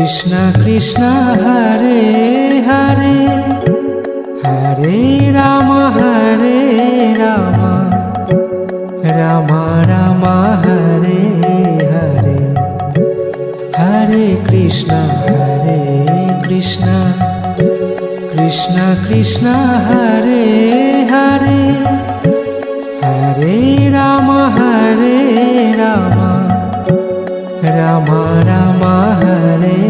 Krishna Krishna Hare Hare Hare Ram Hare Ram Ram Ram Hare Hare Hare Krishna Hare Krishna Krishna Krishna Hare Hare Hare Ram Hare Ram Ram Ram Hare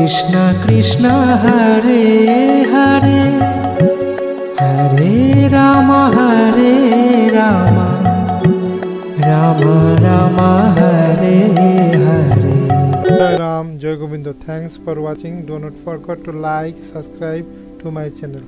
Krishna Krishna Hare Hare Hare Ram Hare Ram Ram Ram Hare Hare Jai Ram, Jai Govinda. Thanks for watching. Do not forget to like, subscribe to my channel.